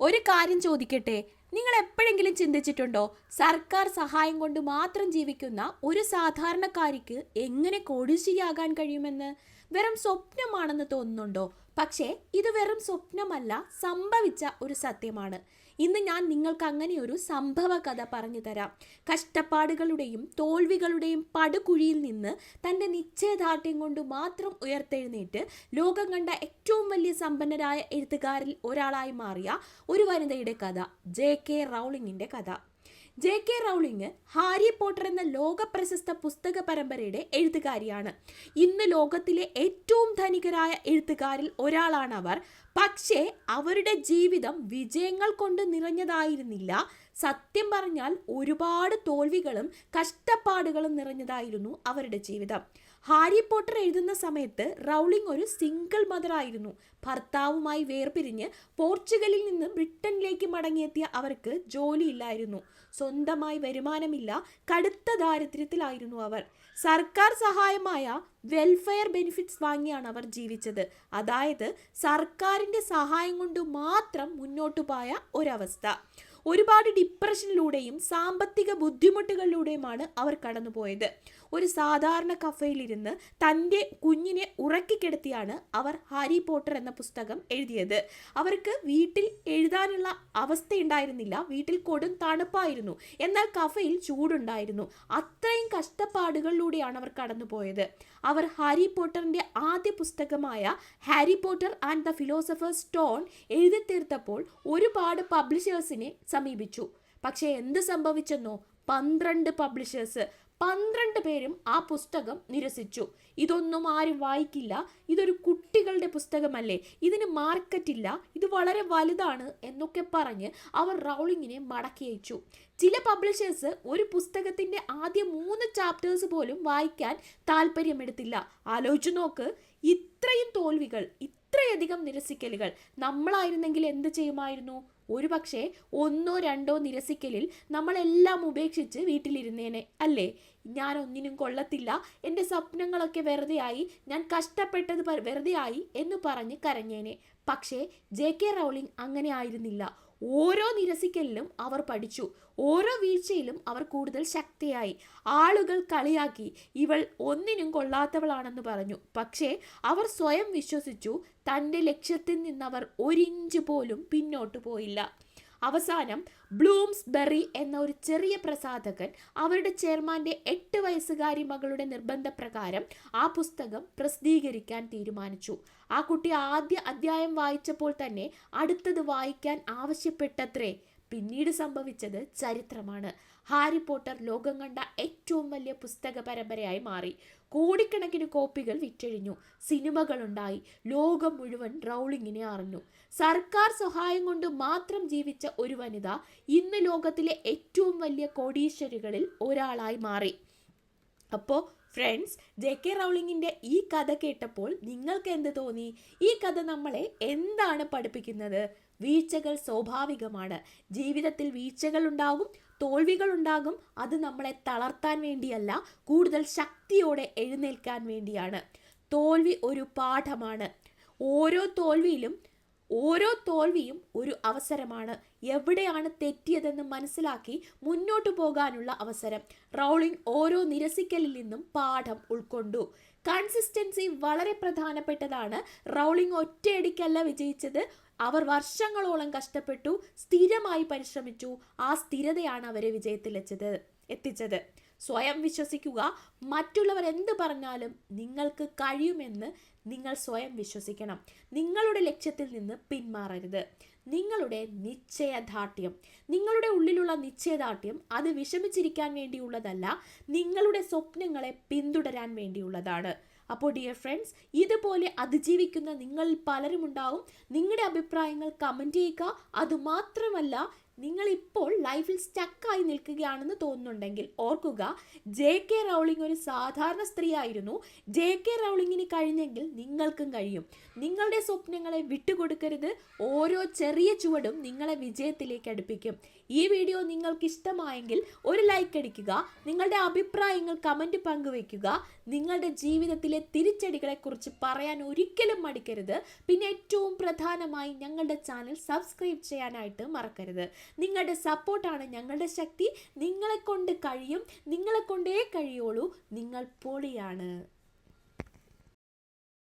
ഒരു കാര്യം ചോദിക്കട്ടെ? നിങ്ങൾ എപ്പോഴെങ്കിലും ചിന്തിച്ചിട്ടുണ്ടോ? സർക്കാർ സഹായം കൊണ്ട് മാത്രം ജീവിക്കുന്ന ഒരു സാധാരണക്കാരിക്ക് എങ്ങനെ കോടീശ്വരിയാകാൻ കഴിയുമെന്ന്? വെറും സ്വപ്നമാണെന്ന് തോന്നുന്നുണ്ടോ? പക്ഷേ ഇത് വെറും സ്വപ്നമല്ല സംഭവിച്ച ഒരു സത്യമാണ്. ഇന്ന് ഞാൻ നിങ്ങൾക്ക് അങ്ങനെ ഒരു സംഭവ കഥ പറഞ്ഞു തരാം. കഷ്ടപ്പാടുകളുടെയും തോൽവികളുടെയും പടുകുഴിയിൽ നിന്ന് തന്റെ നിശ്ചയദാർഢ്യം കൊണ്ട് മാത്രം ഉയർത്തെഴുന്നേറ്റ് ലോകം കണ്ട ഏറ്റവും വലിയ സമ്പന്നരായ എഴുത്തുകാരിൽ ഒരാളായി മാറിയ ഒരു വനിതയുടെ കഥ ജെ കെ റൗളിങ്ങിന്റെ കഥ. J K Rowling Harry Potter എന്ന ലോക പ്രശസ്ത പുസ്തക പരമ്പരയുടെ എഴുത്തുകാരിയാണ്. ഇന്ന് ലോകത്തിലെ ഏറ്റവും ധനികരായ എഴുത്തുകാരിൽ ഒരാളാണ് അവർ. പക്ഷേ അവരുടെ ജീവിതം വിജയങ്ങൾ കൊണ്ട് നിറഞ്ഞതായിരുന്നില്ല. സത്യം പറഞ്ഞാൽ ഒരുപാട് തോൽവികളും കഷ്ടപ്പാടുകളും നിറഞ്ഞതായിരുന്നു അവരുടെ ജീവിതം. ഹാരി പോട്ടർ എഴുതുന്ന സമയത്ത് റൗളിംഗ് ഒരു സിംഗിൾ മദർ ആയിരുന്നു. ഭർത്താവുമായി വേർപിരിഞ്ഞ് പോർച്ചുഗലിൽ നിന്ന് ബ്രിട്ടനിലേക്ക് മടങ്ങിയെത്തിയ അവർക്ക് ജോലിയില്ലായിരുന്നു. സ്വന്തമായി വരുമാനമില്ല കടുത്ത ദാരിദ്ര്യത്തിലായിരുന്നു അവർ. സർക്കാർ സഹായമായ വെൽഫെയർ ബെനിഫിറ്റ്സ് വാങ്ങിയാണ് അവർ ജീവിച്ചത്. അതായത് സർക്കാരിന്റെ സഹായം കൊണ്ട് മാത്രം മുന്നോട്ടു പോയ ഒരവസ്ഥ. ഒരുപാട് ഡിപ്രഷനിലൂടെയും സാമ്പത്തിക ബുദ്ധിമുട്ടുകളിലൂടെയുമാണ് അവർ കടന്നുപോയത്. ഒരു സാധാരണ കഫയിലിരുന്ന് തന്റെ കുഞ്ഞിനെ ഉറക്കിക്കിടത്തിയാണ് അവർ ഹാരി പോട്ടർ എന്ന പുസ്തകം എഴുതിയത്. അവർക്ക് വീട്ടിൽ എഴുതാനുള്ള അവസ്ഥയുണ്ടായിരുന്നില്ല. വീട്ടിൽ കൊടും തണുപ്പായിരുന്നു. എന്നാൽ കഫയിൽ ചൂടുണ്ടായിരുന്നു. അത്രയും കഷ്ടപ്പാടുകളിലൂടെയാണ് അവർ കടന്നുപോയത്. അവർ ഹാരി പോട്ടറിന്റെ ആദ്യ പുസ്തകമായ Harry Potter and the philosopher's stone എഴുതി തീർത്തപ്പോൾ ഒരുപാട് പബ്ലിഷേഴ്സിനെ സമീപിച്ചു. പക്ഷേ എന്ത് സംഭവിച്ചെന്നോ? പന്ത്രണ്ട് പബ്ലിഷേഴ്സ് പന്ത്രണ്ട് പേരും ആ പുസ്തകം നിരസിച്ചു. ഇതൊന്നും ആരും വായിക്കില്ല. ഇതൊരു കുട്ടികളുടെ പുസ്തകമല്ലേ? ഇതിന് മാർക്കറ്റില്ല ഇത് വളരെ വലുതാണ് എന്നൊക്കെ പറഞ്ഞ് അവർ റൗളിങ്ങിനെ മടക്കി അയച്ചു. ചില പബ്ലിഷേഴ്സ് ഒരു പുസ്തകത്തിന്റെ ആദ്യ മൂന്ന് ചാപ്റ്റേഴ്സ് പോലും വായിക്കാൻ താല്പര്യമെടുത്തില്ല. ആലോചിച്ചു നോക്ക്. ഇത്രയും തോൽവികൾ ഇത്രയധികം നിരസിക്കലുകൾ. നമ്മളായിരുന്നെങ്കിൽ എന്ത് ചെയ്യുമായിരുന്നു? ഒരുപക്ഷെ ഒന്നോ രണ്ടോ നിരസിക്കലിൽ നമ്മളെല്ലാം ഉപേക്ഷിച്ച് വീട്ടിലിരുന്നേനെ അല്ലേ? ഞാൻ ഒന്നിനും കൊള്ളത്തില്ല. എന്റെ സ്വപ്നങ്ങളൊക്കെ വെറുതെയായി ഞാൻ കഷ്ടപ്പെട്ടത് വെറുതെയായി എന്ന് പറഞ്ഞ് കരഞ്ഞേനെ. പക്ഷേ ജെ കെ റൗളിംഗ് അങ്ങനെ ആയിരുന്നില്ല. ഓരോ നിരസിക്കലിലും അവർ പഠിച്ചു. ഓരോ വീഴ്ചയിലും അവർ കൂടുതൽ ശക്തിയായി. ആളുകൾ കളിയാക്കി. ഇവൾ ഒന്നിനും കൊള്ളാത്തവളാണെന്ന് പറഞ്ഞു. പക്ഷേ അവർ സ്വയം വിശ്വസിച്ചു. തന്റെ ലക്ഷ്യത്തിൽ നിന്നവർ ഒരിഞ്ച് പോലും പിന്നോട്ട് പോയില്ല. അവസാനം ബ്ലൂംസ്ബെറി എന്ന ഒരു ചെറിയ പ്രസാധകൻ അവരുടെ ചെയർമാന്റെ എട്ട് വയസ്സുകാരി മകളുടെ നിർബന്ധപ്രകാരം ആ പുസ്തകം പ്രസിദ്ധീകരിക്കാൻ തീരുമാനിച്ചു. ആ കുട്ടി ആദ്യ അധ്യായം വായിച്ചപ്പോൾ തന്നെ അടുത്തത് വായിക്കാൻ ആവശ്യപ്പെട്ടത്രേ. പിന്നീട് സംഭവിച്ചത് ചരിത്രമാണ്. ഹാരി പോട്ടർ ലോകം കണ്ട ഏറ്റവും വലിയ പുസ്തക പരമ്പരയായി മാറി. കോടിക്കണക്കിന് കോപ്പികൾ വിറ്റഴിഞ്ഞു. സിനിമകളുണ്ടായി. ലോകം മുഴുവൻ റൗളിങ്ങിനെ അറിഞ്ഞു സർക്കാർ സഹായം കൊണ്ട് മാത്രം ജീവിച്ച ഒരു വനിത ഇന്ന് ലോകത്തിലെ ഏറ്റവും വലിയ കോടീശ്വരികളിൽ ഒരാളായി മാറി. അപ്പോൾ ഫ്രണ്ട്സ് ജെ കെ റൗളിങ്ങിന്റെ ഈ കഥ കേട്ടപ്പോൾ നിങ്ങൾക്ക് എന്ത് തോന്നി? ഈ കഥ നമ്മളെ എന്താണ് പഠിപ്പിക്കുന്നത്? വീഴ്ചകൾ സ്വാഭാവികമാണ്. ജീവിതത്തിൽ വീഴ്ചകൾ ഉണ്ടാകും തോൽവികൾ ഉണ്ടാകും അത് നമ്മളെ തളർത്താൻ വേണ്ടിയല്ല കൂടുതൽ ശക്തിയോടെ എഴുന്നേൽക്കാൻ വേണ്ടിയാണ്. തോൽവി ഒരു പാഠമാണ്. ഓരോ തോൽവിയിലും ഓരോ തോൽവിയും ഒരു അവസരമാണ്. എവിടെയാണ് തെറ്റിയതെന്ന് മനസ്സിലാക്കി മുന്നോട്ടു പോകാനുള്ള അവസരം. റൗളിംഗ് ഓരോ നിരസിക്കലിൽ നിന്നും പാഠം ഉൾക്കൊണ്ടു. കൺസിസ്റ്റൻസി വളരെ പ്രധാനപ്പെട്ടതാണ്. റൗളിംഗ് ഒറ്റയടിക്കല്ല വിജയിച്ചത്. അവർ വർഷങ്ങളോളം കഷ്ടപ്പെട്ടു സ്ഥിരമായി പരിശ്രമിച്ചു. ആ സ്ഥിരതയാണ് അവരെ വിജയത്തിലെച്ചത് എത്തിച്ചത്. സ്വയം വിശ്വസിക്കുക മറ്റുള്ളവർ എന്ത് പറഞ്ഞാലും നിങ്ങൾക്ക് കഴിയുമെന്ന് നിങ്ങൾ സ്വയം വിശ്വസിക്കണം. നിങ്ങളുടെ ലക്ഷ്യത്തിൽ നിന്ന് പിന്മാറരുത്. നിങ്ങളുടെ നിശ്ചയദാർഢ്യം. നിങ്ങളുടെ ഉള്ളിലുള്ള നിശ്ചയദാർഢ്യം അത് വിഷമിച്ചിരിക്കാൻ വേണ്ടിയുള്ളതല്ല നിങ്ങളുടെ സ്വപ്നങ്ങളെ പിന്തുടരാൻ വേണ്ടിയുള്ളതാണ്. അപ്പോൾ ഡിയർ ഫ്രണ്ട്സ് ഇതുപോലെ അതിജീവിക്കുന്ന നിങ്ങളിൽ പലരും ഉണ്ടാവും നിങ്ങളുടെ അഭിപ്രായങ്ങൾ കമന്റ് ചെയ്യുക. അതുമാത്രമല്ല നിങ്ങൾ ഇപ്പോൾ ലൈഫിൽ സ്റ്റക്കായി നിൽക്കുകയാണെന്ന് തോന്നുന്നുണ്ടെങ്കിൽ ഓർക്കുക ജെ കെ റൗളിംഗ് ഒരു സാധാരണ സ്ത്രീ ആയിരുന്നു ജെ കെ റൗളിങ്ങിന് കഴിഞ്ഞെങ്കിൽ നിങ്ങൾക്കും കഴിയും. നിങ്ങളുടെ സ്വപ്നങ്ങളെ വിട്ടുകൊടുക്കരുത്. ഓരോ ചെറിയ ചുവടും നിങ്ങളെ വിജയത്തിലേക്ക് അടുപ്പിക്കും. ഈ വീഡിയോ നിങ്ങൾക്ക് ഇഷ്ടമായെങ്കിൽ ഒരു ലൈക്ക് അടിക്കുക നിങ്ങളുടെ അഭിപ്രായങ്ങൾ കമന്റ് പങ്കുവയ്ക്കുക നിങ്ങളുടെ ജീവിതത്തിലെ തിരിച്ചടികളെക്കുറിച്ച് പറയാൻ ഒരിക്കലും മടിക്കരുത്. പിന്നെ ഏറ്റവും പ്രധാനമായി ഞങ്ങളുടെ ചാനൽ സബ്സ്ക്രൈബ് ചെയ്യാനായിട്ട് മറക്കരുത്. നിങ്ങളുടെ സപ്പോർട്ടാണ് ഞങ്ങളുടെ ശക്തി. നിങ്ങളെ കൊണ്ട് കഴിയും. നിങ്ങളെ കൊണ്ടേ കഴിയുള്ളൂ. നിങ്ങൾ പൊളിയാണ്.